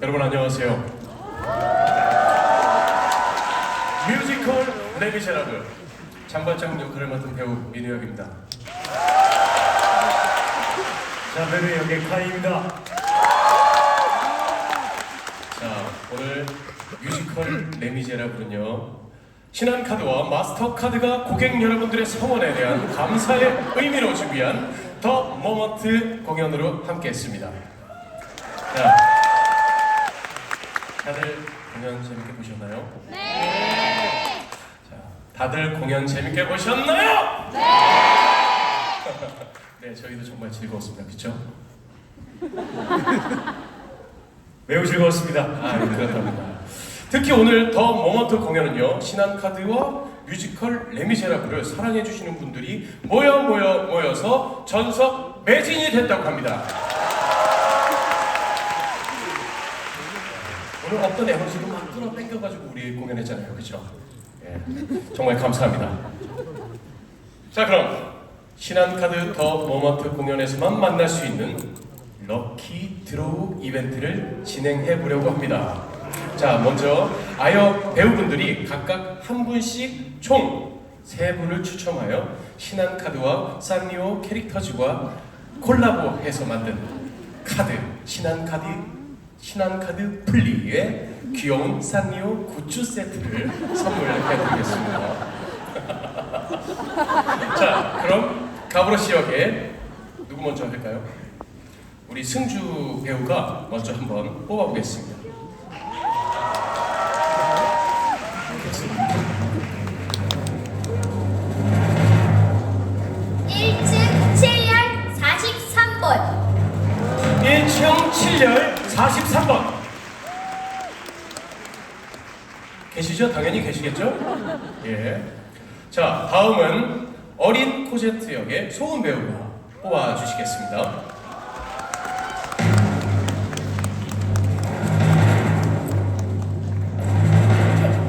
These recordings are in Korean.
여러분 안녕하세요. 뮤지컬 레미제라블 장발장 역할을 맡은 배우 민우혁입니다. 자 배우 역의 카이입니다. 자 오늘 뮤지컬 레미제라블은요 신한카드와 마스터카드가 고객 여러분들의 성원에 대한 감사의 의미로 준비한 더 모먼트 공연으로 함께했습니다. 자 다들 공연 재밌게 보셨나요? 네. 자 다들 공연 재밌게 보셨나요? 네. 네 저희도 정말 즐거웠습니다. 그렇죠? 매우 즐거웠습니다. 아, 예, 그렇답니다. 특히 오늘 더 모먼트 공연은요, 신한카드와 뮤지컬 레미제라블을 사랑해주시는 분들이 모여 모여 모여서 전석 매진이 됐다고 합니다. 오늘 어떤 에너지도 막 끌어 당겨가지고 우리 공연했잖아요. 그렇죠? 예, 정말 감사합니다. 자, 그럼 신한카드 더 모먼트 공연에서만 만날 수 있는 럭키 드로우 이벤트를 진행해 보려고 합니다. 자, 먼저 아역 배우분들이 각각 한 분씩 총 세 분을 추첨하여 신한카드와 산리오 캐릭터즈와 콜라보해서 만든 카드 신한카드 신한카드 플리의 귀여운 산리오 굿즈 세트를 선물해 드리겠습니다. 자, 그럼 가브로시 역에 누구 먼저 할까요? 우리 승주 배우가 먼저 한번 뽑아보겠습니다. 43번. 계시죠? 당연히 계시겠죠? 예. 자, 다음은 어린 코제트 역의 소은 배우가 뽑아주시겠습니다.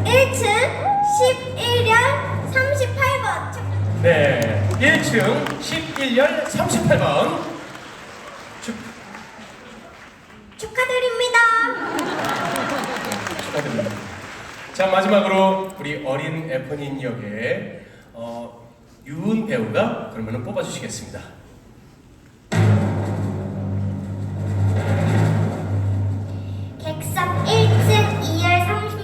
1층 11열 38번 네. 1층 11열 38번. 축, 축하드립니다 축하드립니다. 자, 마지막으로 우리 어린 에퍼닌 역의 어, 유은 배우가 그러면 뽑아주시겠습니다. 객석 1층 2열 30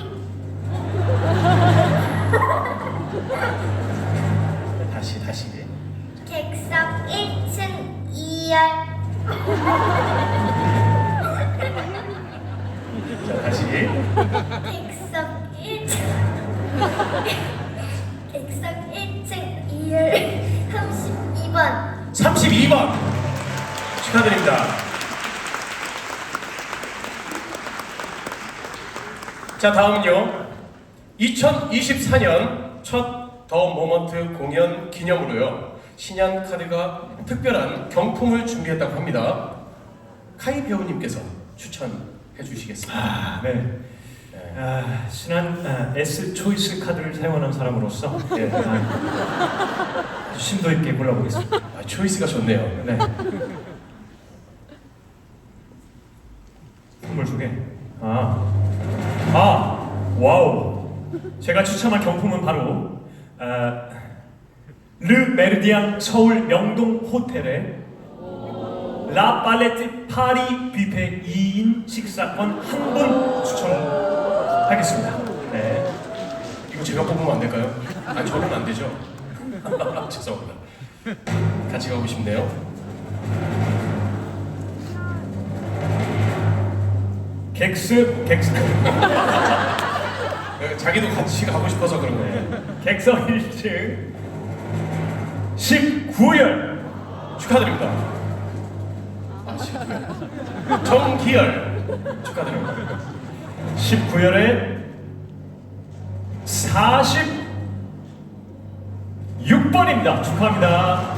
다시, 다시. 객석 1층 2열 자, 다시. 32번 32번 축하드립니다. 자 다음은요 2024년 첫 더 모먼트 공연 기념으로요 신yan 카드가 특별한 경품을 준비했다고 합니다. 카이 배우님께서 추천해 주시겠습니다. 아, 네. 아, 신한 아, S 초이스 카드를 사용하는 사람으로서 예, 아, 아주 심도 있게 골라보겠습니다. 아, 초이스가 좋네요. 네. 선물 소개. 아, 아, 와우. 제가 추천한 경품은 바로 아, 르 메르디앙 서울 명동 호텔의 라 팔레트 파리 뷔페 2인 식사권 한 분 추천 하겠습니다. 네. 이거 제가 뽑으면 안 될까요? 아 저는 안 되죠. 죄송합니다. 같이 가고 싶네요. 객스 네, 자기도 같이 가고 싶어서 그런 거예요. 객석 1층 19열 축하드립니다. 아, 신기열. 정기열 축하드립니다. 19열에 46번입니다. 축하합니다.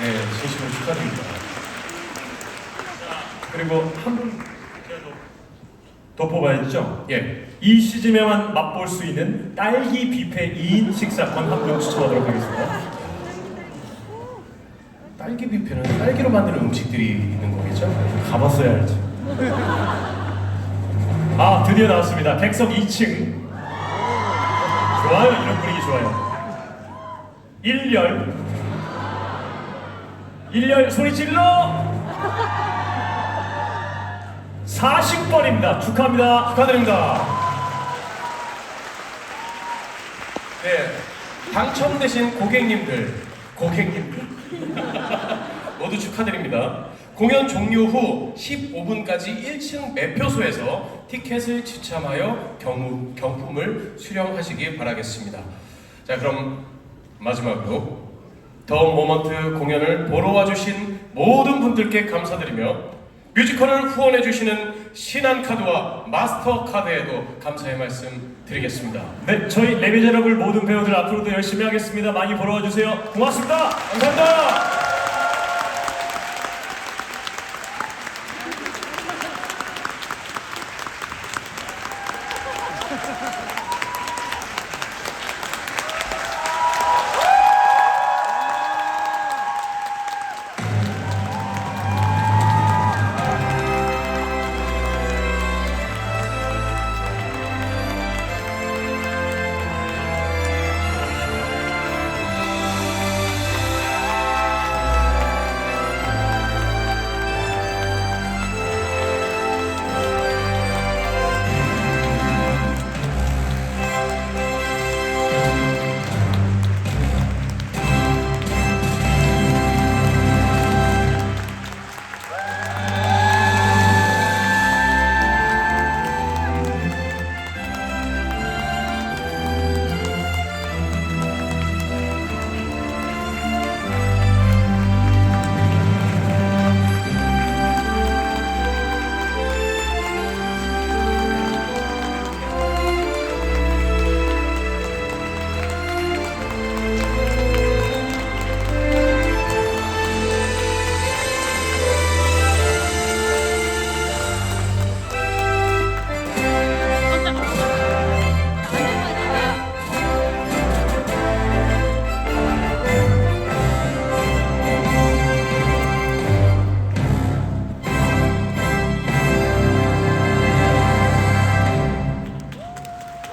네, 진심으로 축하드립니다. 그리고 한분더 뽑아야죠. 예, 이 시즌에만 맛볼 수 있는 딸기 뷔페 2인 식사권 한 분 추천하도록 하겠습니다. 딸기 뷔페는 딸기로 만드는 음식들이 있는 거겠죠? 가봤어야 알지. 아 드디어 나왔습니다. 객석 2층. 좋아요 이런 분위기 좋아요. 1열 1열 소리 질러 40번입니다. 축하합니다. 축하드립니다. 네, 당첨되신 고객님들, 고객님들 모두 축하드립니다. 공연 종료 후 15분까지 1층 매표소에서 티켓을 지참하여 경우, 경품을 수령하시기 바라겠습니다. 자, 그럼 마지막으로 더 모먼트 공연을 보러 와주신 모든 분들께 감사드리며 뮤지컬을 후원해 주시는 신한카드와 마스터카드에도 감사의 말씀 드리겠습니다. 네, 저희 레미제러블 모든 배우들 앞으로도 열심히 하겠습니다. 많이 보러 와주세요. 고맙습니다. 감사합니다. ハハハハ!